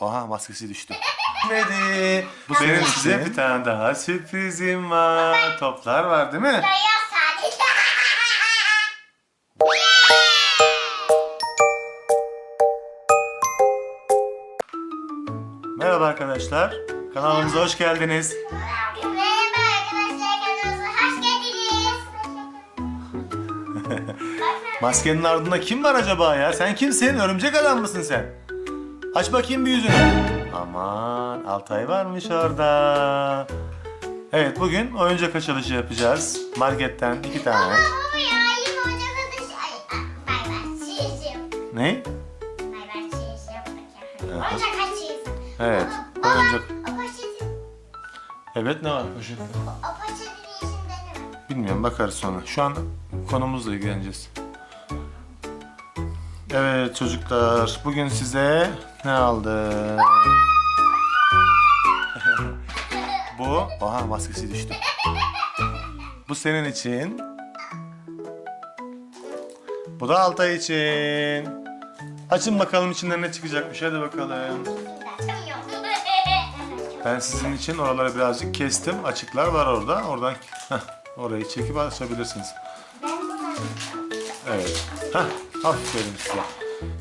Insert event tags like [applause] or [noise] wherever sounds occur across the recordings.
Oha maskesi düştü. Bitmedi. Bu senin size bir tane daha sürprizim var. Toplar var değil mi? Beyaz sadece. Merhaba arkadaşlar. Kanalımıza hoş geldiniz. Merhaba arkadaşlar kanalımıza hoş geldiniz. [laughs] Maskenin ardında kim var acaba ya? Sen kimsin? Örümcek adam mısın sen? Aç bakayım bir yüzünü. Aman Altay varmış orada. Evet bugün oyuncak açılışı yapacağız. Marketten iki tane. Baba ya yine oyuncak ateş. Ay, ay, bay bay çizim. Ne? Bay bay. Evet. Oyuncak açıyız. Evet. Baba, Oyuncak. O poşetin, Evet ne var poşette? o poşetin içinde ne var? Bilmiyorum bakarız sonra. Şu an konumuzla ilgileneceğiz. Evet çocuklar bugün size ne aldım? [laughs] Bu, oha maskesi düştü. Bu senin için. Bu da Altay için. Açın bakalım içinden ne çıkacakmış hadi bakalım. Ben sizin için oraları birazcık kestim. Açıklar var orada. Oradan heh, orayı çekip açabilirsiniz. Evet. Heh, aferin size.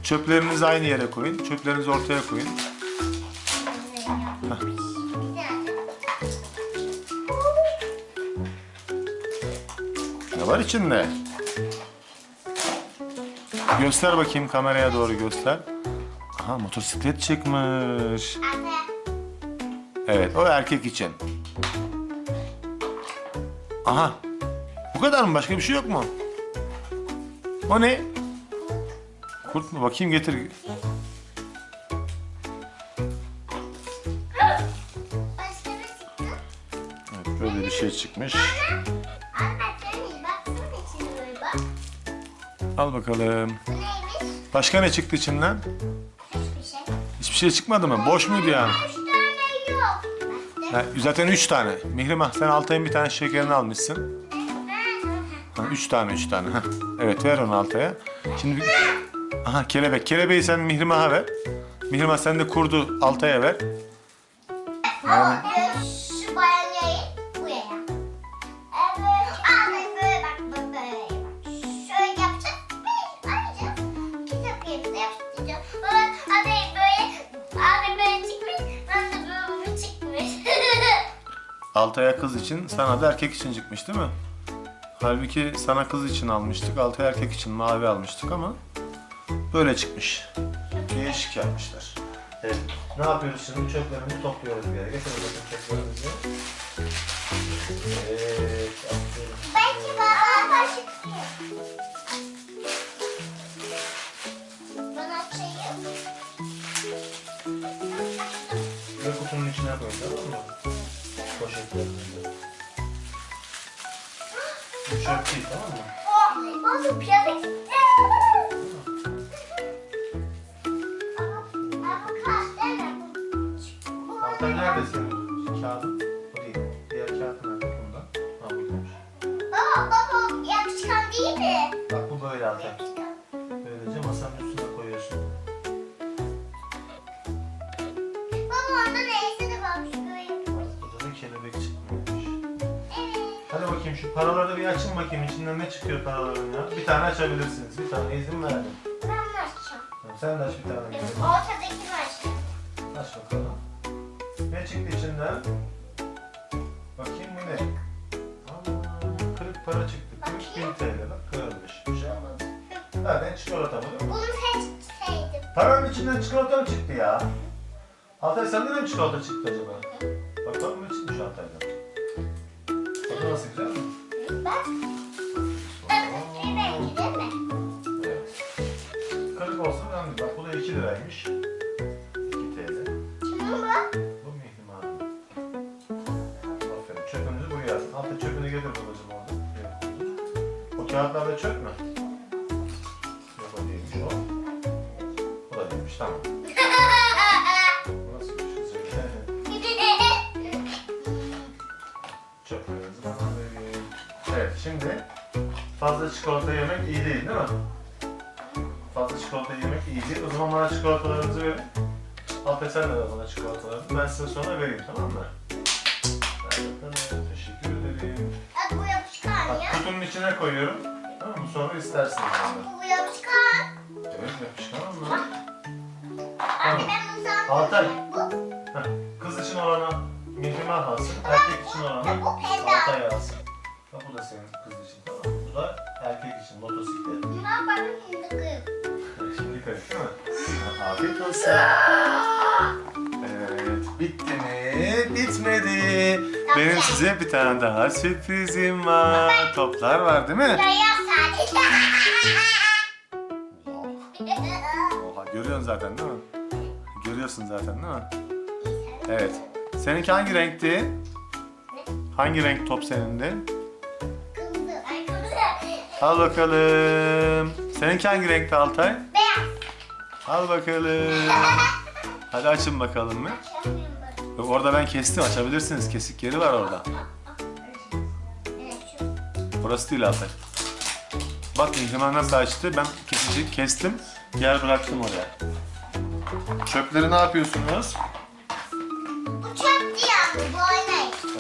Çöplerinizi aynı yere koyun. Çöplerinizi ortaya koyun. Ne var içinde? Göster bakayım kameraya doğru göster. Aha motosiklet çıkmış. Evet o erkek için. Aha. Bu kadar mı? Başka bir şey yok mu? O ne? Kurt mu? Bakayım getir. Evet, böyle bir şey çıkmış. Al bakalım. Başka ne çıktı içinden? Hiçbir şey. Hiçbir şey çıkmadı mı? Boş muydu yani? Üç tane yok. Ha, zaten üç tane. Mihrimah sen Altay'ın bir tane şekerini almışsın. Ha, üç tane, üç tane. Evet ver onu Altay'a. Şimdi bir... Aha kelebek. Kelebeği sen Mihrimah'a ver. Mihrimah sen de kurdu Altay'a ver. Yani Şu bayanayı buraya. Evet. Anne böyle bak böyle böyle bak. Şöyle yapacağız. Böyle alacağız. Kitap yerine yapıştıracağız. Baba abi böyle abi böyle çıkmış. Ben de böyle çıkmış. [laughs] Altay'a kız için, sana da erkek için çıkmış değil mi? Halbuki sana kız için almıştık, Altay erkek için mavi almıştık ama böyle çıkmış. Değişik yapmışlar. Evet. Ne yapıyoruz şimdi? Çöplerimizi topluyoruz bir yere. Getir bakalım çöplerimizi. Evet. aferin. Belki baba başı Bana açayım. Bir kutunun içine koy tamam mı? Poşetlerimizi. Bu çöp değil tamam mı? Oh, bozuk piyade. Mi? Bak bu böyle Altay. Böylece masanın üstüne koyuyorsun. Baba onda neyse de bak şöyle yapıyoruz. Burada da kelebek çıkmıyormuş. Evet. Hadi bakayım şu paraları bir açın bakayım. İçinden ne çıkıyor paraların ya? Bir tane açabilirsiniz. Bir tane izin verdim. Ben mi açacağım? Tamam, sen de aç bir tane. Ortadakini açacağım. Aç bakalım. Ne çıktı içinden? Çikolata bu. Bunu seçseydim. Paranın içinden çikolata mı çıktı ya? Altay sende de mi çikolata çıktı acaba? Bakalım ne çıkmış Altay'dan. Tadı nasıl güzel mi? Bak. Bir rengi değil mi? Evet. Kırık olsun önemli. Bak bu da 2 liraymış. 2 TL. Şunu bak. Bu Mihrim abi. Aferin. Çöpünüzü buraya atın. Altta çöpünü getir babacığım orada. O kağıtlarda çöp mü? Evet şimdi fazla çikolata yemek iyi değil değil mi? Fazla çikolata yemek iyi değil. O zaman bana çikolatalarınızı verin. Altay sen de ver bana çikolataları. Ben size sonra vereyim tamam mı? Teşekkür ederim. Hadi bu yapışkan Bak ya. kutunun içine koyuyorum. Tamam mı? Sonra istersiniz. Bu yapışkan. Evet yapışkan mı? Anne ben bunu sana Altay. Bu, Heh, Kız için olana Mihrimah alsın. Erkek için penda. Altay alsın. Bak bu da senin kız için tamam? Bu da erkek için motosiklet. Bundan bana şimdi kıyım. Şimdi karıştı değil mi? Afiyet olsun. Evet, bitti mi? Bitmedi. Benim size bir tane daha sürprizim var. Toplar var değil mi? Ya sadece. Oha, görüyorsun zaten değil mi? Görüyorsun zaten değil mi? Evet. Seninki hangi renkti? Hangi renk top senindi? Kırmızı. Ay kırmızı. Al bakalım. Seninki hangi renkti Altay? Beyaz. Al bakalım. [laughs] Hadi açın bakalım mı? Yok, orada ben kestim açabilirsiniz. Kesik yeri var orada. Burası değil Altay. Bak İlgimen nasıl açtı? Ben kesici kestim. Yer bıraktım oraya. Çöpleri ne yapıyorsunuz?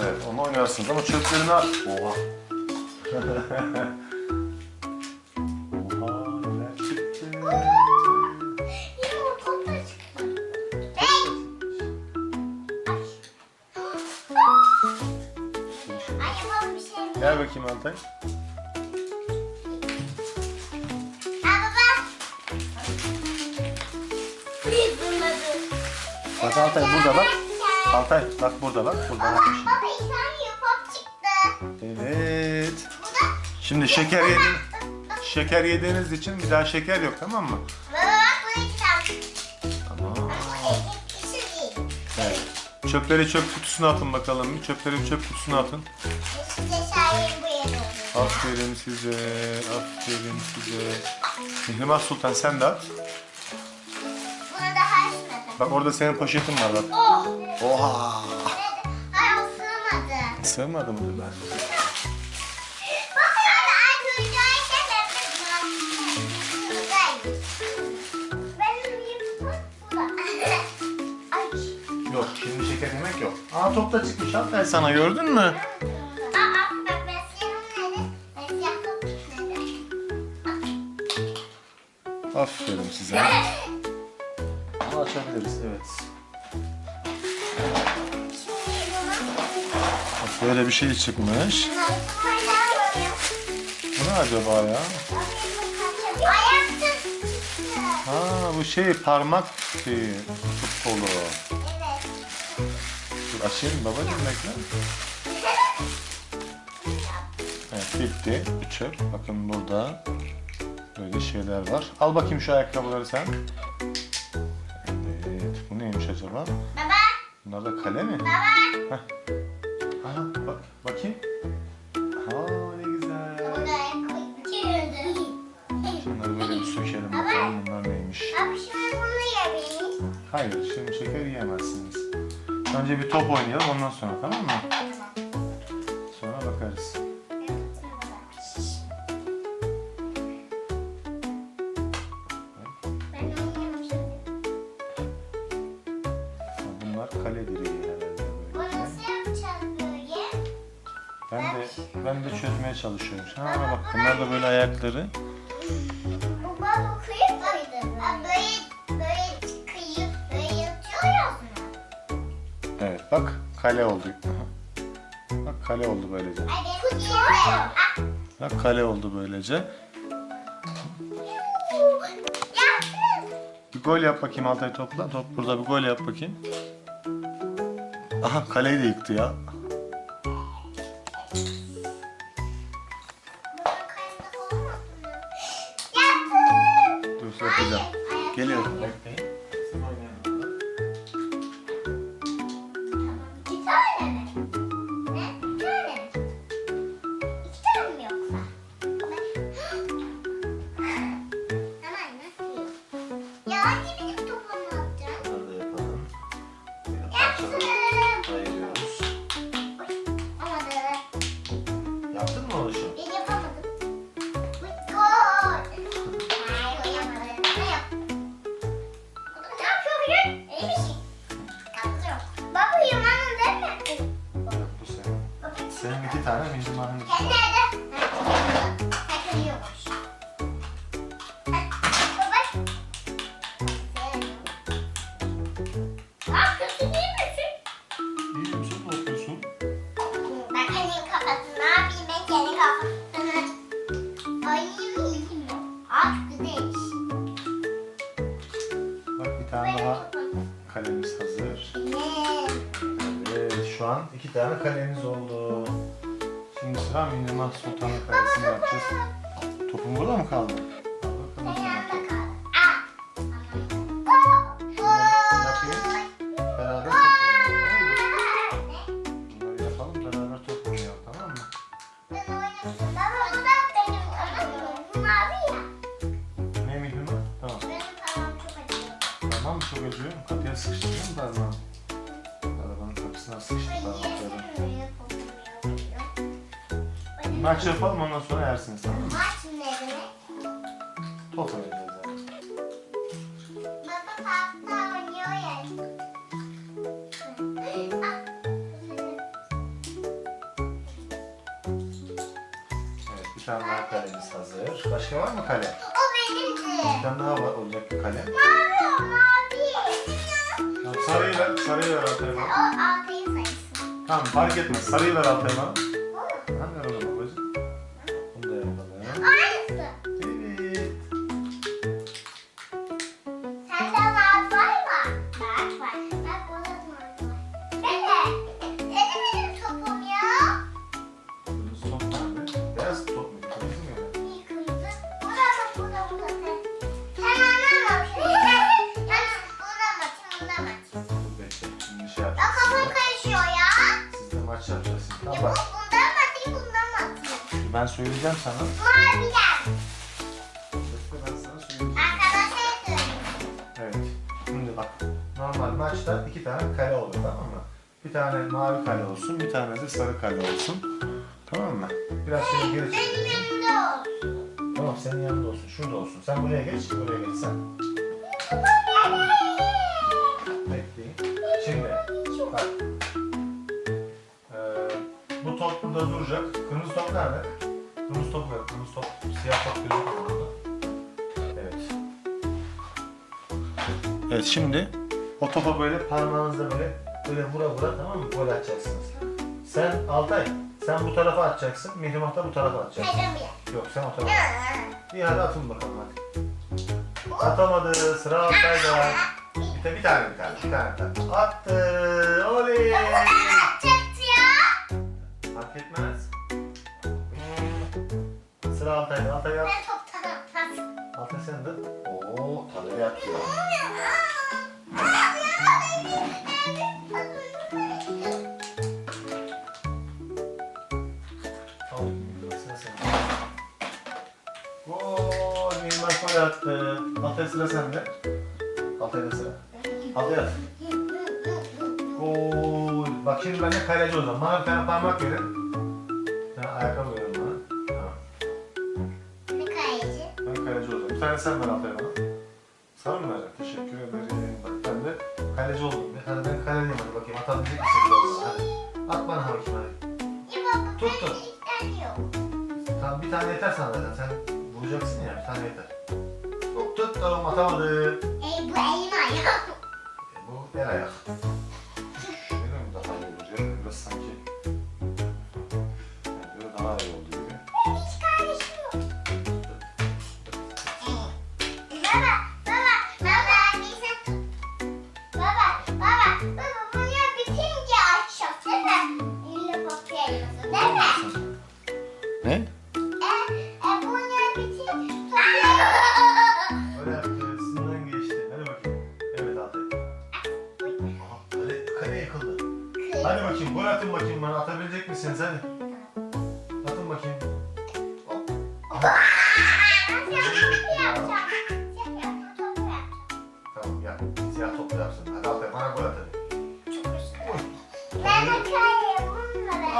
Evet onu oynarsınız ama çöpleri ne yap... Oha. Oha neler çıktı. Gel bakayım Altay. Bak Altay burada bak. Altay bak burada bak. Burada bak. şimdi. baba tane yapıp çıktı. Evet. Bu da Şimdi şeker yedin. Şeker yediğiniz için bir daha şeker yok tamam mı? Baba bak bu iki tane. Tamam. Ama iki kişi değil. Evet. Çöpleri çöp kutusuna atın bakalım. Çöpleri çöp kutusuna atın. İşte şahin bu yere oluyor. Aferin size. Aferin size. Mihrimah Sultan sen de at. Buna da haşladım. Bak orada senin poşetin var bak. Oh. Oha. Hayır o sığmadı. Sığmadı mı ben? Ay Benim burada. [laughs] Ay. Yok şimdi şeker yemek yok. Aa top da çıkmış Altay sana gördün mü? Aa bak ben siyahım nerede? Ben siyah top nerede? Aferin size. Bunu açabiliriz evet. Böyle bir şey çıkmış. Bu ne acaba ya? Ha bu şey parmak şeyi, futbolu. Dur açayım babacığım bekle. Evet bitti. Çöp. Bakın burada böyle şeyler var. Al bakayım şu ayakkabıları sen. Evet. Bu neymiş acaba? Baba, Bunlar da kale mi? baba. Heh. Önce bir top oynayalım ondan sonra tamam mı? Sonra bakarız. Bunlar kale direği herhalde böyle. nasıl yapacağız böyle? Ben de ben de çözmeye çalışıyorum. Ha bak bunlar da böyle ayakları. Kale oldu. Bak kale oldu böylece. Bak kale oldu böylece. Bir gol yap bakayım Altay topla. Top burada bir gol yap bakayım. Aha kaleyi de yıktı ya. Tane daha kalemiz hazır. Evet. Şu an iki tane kalemiz oldu. Şimdi sıra Mihrimah Sultan'ın kalesini yapacağız. Topun burada mı kaldı? Mı? Çok acıyor. Kapıya sıkıştırdın mı parmağını? Arabanın kapısına sıkıştı parmakları. Maç yapalım ondan sonra yersiniz tamam mı? Maç ne demek? Top oynayacağız yani. Baba tahta oynuyor ya. Evet bir tane daha kalemiz hazır. Başka var mı kale? O benimdi. Bir tane daha var, olacak bir kale. Sarıyı ver, Altay'a O bana. altıyı sayısın. Tamam fark etmez. Sarıyı ver Altay'a bana. Söyleyeceğim sana. Maviden. Bekle ben sana söyleyeceğim. Arkadaşlar söyleyeyim. Evet. Şimdi bak. Normal maçta iki tane kale olur tamam mı? Bir tane mavi kale olsun, bir tane de sarı kale olsun. Tamam mı? Biraz şöyle geri Benim çekelim. yanımda olsun. Tamam senin yanında olsun. Şurada olsun. Sen buraya geç, buraya geç sen. Bekleyin. Şimdi bak. Ee, bu top burada duracak. Kırmızı top nerede? Kırmızı top ver. Kırmızı top, siyah top gözüküyor burada. Evet. Evet şimdi o topa böyle parmağınızla böyle böyle vura vura tamam mı? Gol atacaksınız. Sen Altay, sen bu tarafa atacaksın. Mihrimah da bu tarafa atacak. Bir Yok sen o tarafa. İyi hadi atın bakalım hadi. Atamadı. Sıra Altay'da. Bir, ta- bir tane bir tane. Bir tane bir tane. Attı. Oley. Sıra Altay'da. Altay at. Ben toptan atmaz. Altay sen de. Oo tabii yapıyor. Gol. Neymar gol attı. Altay sıra sende. Altay'da sıra. Altay at. Gol. Bak şimdi ben de kaleci o zaman. Bana bir tane parmak verin. Ben ayakkabı verin tane sen ver Altay bana. Sana mı vereceğim? Teşekkür ederim. Bak ben de kaleci oldum. Hadi ben kaleciyim hadi bakayım. Atabilecek misin bir bana? Hadi. At bana bakayım hadi. Tut, tut. Tamam bir tane yeter sana zaten. Sen vuracaksın ya bir tane yeter. Hop tuttum atamadı. Ey bu elim ayağım. E, bu el ayak. [laughs] Mi daha iyi olur? Biraz sanki.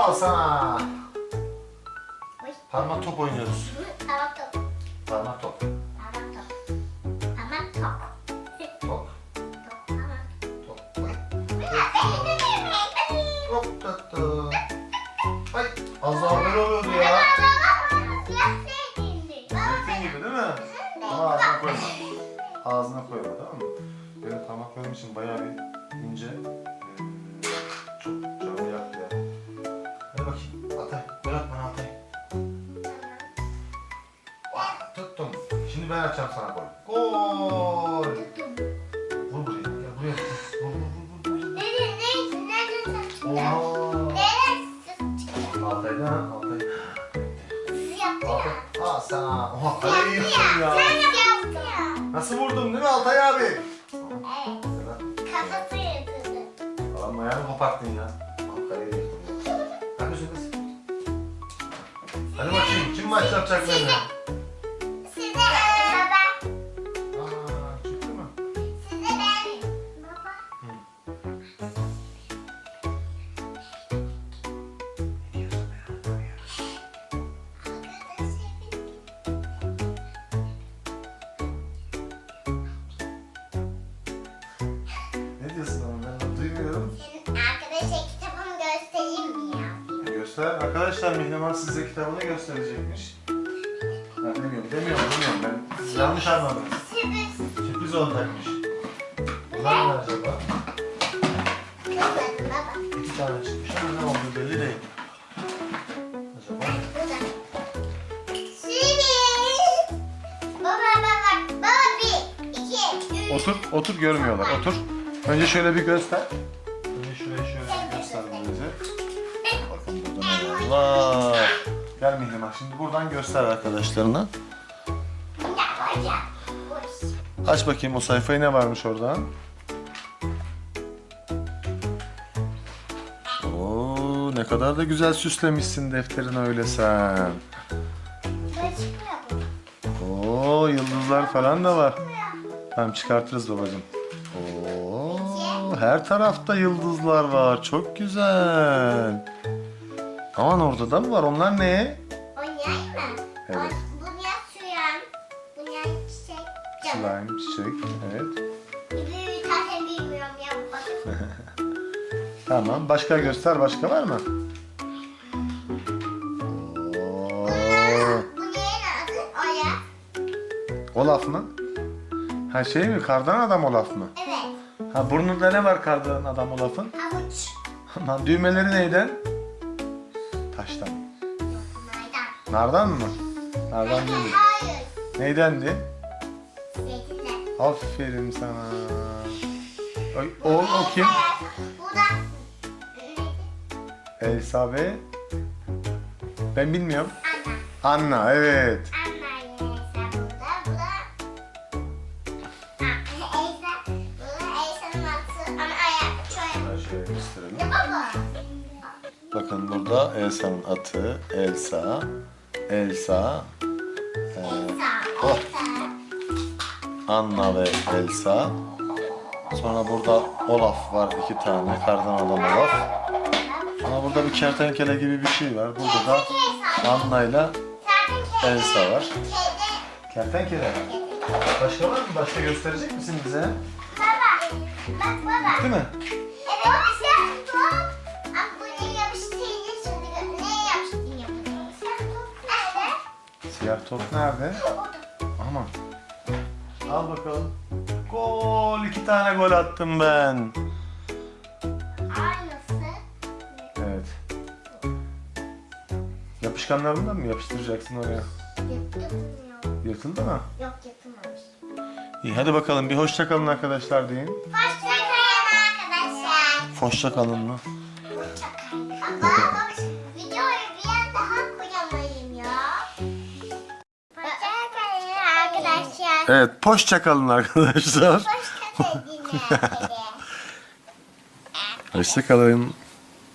Al sana. Oy. Parmak top oynuyoruz. Hı, parmak top. Parmak top. Parmak top. Parmak top. Top. Top. Top. Top. Top. Top. Ay az daha böyle oluyordu ya. Zeytin gibi değil mi? Ama ağzına koyma. Ağzına koyma tamam mı? Benim parmaklarım için bayağı ben açacağım sana gol. Gol. Vur buraya. Gel buraya. Vur vur vur vur. Nerede? Nerede? Nerede. Nerede? Altay'dan Altay. Altay. Aa sana. Oha kaleyi yıktım ya. Sen yaptı ya. Nasıl vurdum değil mi Altay abi? Evet. Kafası yırtıldı. Adam ayağını koparttın ya. Al kaleyi ya. Ne yapıyorsun kız? Hadi bakayım kim maç yapacak benimle? Kitabını gösterecekmiş. Ha, demiyorum, demiyorum, demiyorum. Ben yanlış anladınız. Sürpriz. Olacakmış. Bunlar ne acaba? Kızmadım baba. İki tane çıkmış ama ne olduğu belli değil. Acaba? Sürpriz. Baba baba. Baba bir, iki, üç. Otur, otur görmüyorlar. Otur. Önce şöyle bir göster. Önce şurayı şöyle bir göster bize. Bakın burada neler var. Gel Mihrimah şimdi buradan göster arkadaşlarına. Aç bakayım o sayfayı ne varmış orada. Oo, ne kadar da güzel süslemişsin defterini öyle sen. Oo, yıldızlar falan da var. Tamam çıkartırız babacığım. Oo, her tarafta yıldızlar var. Çok güzel. Aman orada da mı var? Onlar ne? Oynayayım mı? Evet. O- Bu ne suyan? Bu ne çiçek? Slime, çiçek. Evet. Bir tane bilmiyorum ya. Bakın. [laughs] Tamam. Başka göster. Başka var mı? Oo, Bu neyin adı? Oya. Olaf mı? Ha şey mi? Kardan adam Olaf mı? Evet. Ha burnunda ne var kardan adam Olaf'ın? Avuç. Lan düğmeleri neyden? Taştan. Maydan. Nardan mı? Nardan değil. Hayır. Neydendi? Zeytinle. Aferin sana. O, o, o kim? Bu da? Elsa ve... Ben bilmiyorum. Anna. Anna evet. Elsa'nın atı. Elsa. Elsa. Elsa. oh. Anna ve Elsa. Sonra burada Olaf var iki tane. Kardan adam Olaf. Sonra burada bir kertenkele gibi bir şey var. Burada da Anna ile Elsa var. Kertenkele. Başka var mı? Başka gösterecek misin bize? Baba. Bak baba. Değil mi? Evet Siyah top nerede? Aman. Al bakalım. Gol. iki tane gol attım ben. Aynısı. Evet. Yapışkanlarından mı yapıştıracaksın oraya? Yırtılmıyor. Yırtıldı mı? Yok yırtılmamış. İyi hadi bakalım bir hoşça kalın arkadaşlar deyin. Hoşçakalın arkadaşlar. Hoşça kalın mı? Evet [laughs] hoşça kalın arkadaşlar. Hoşça kalın.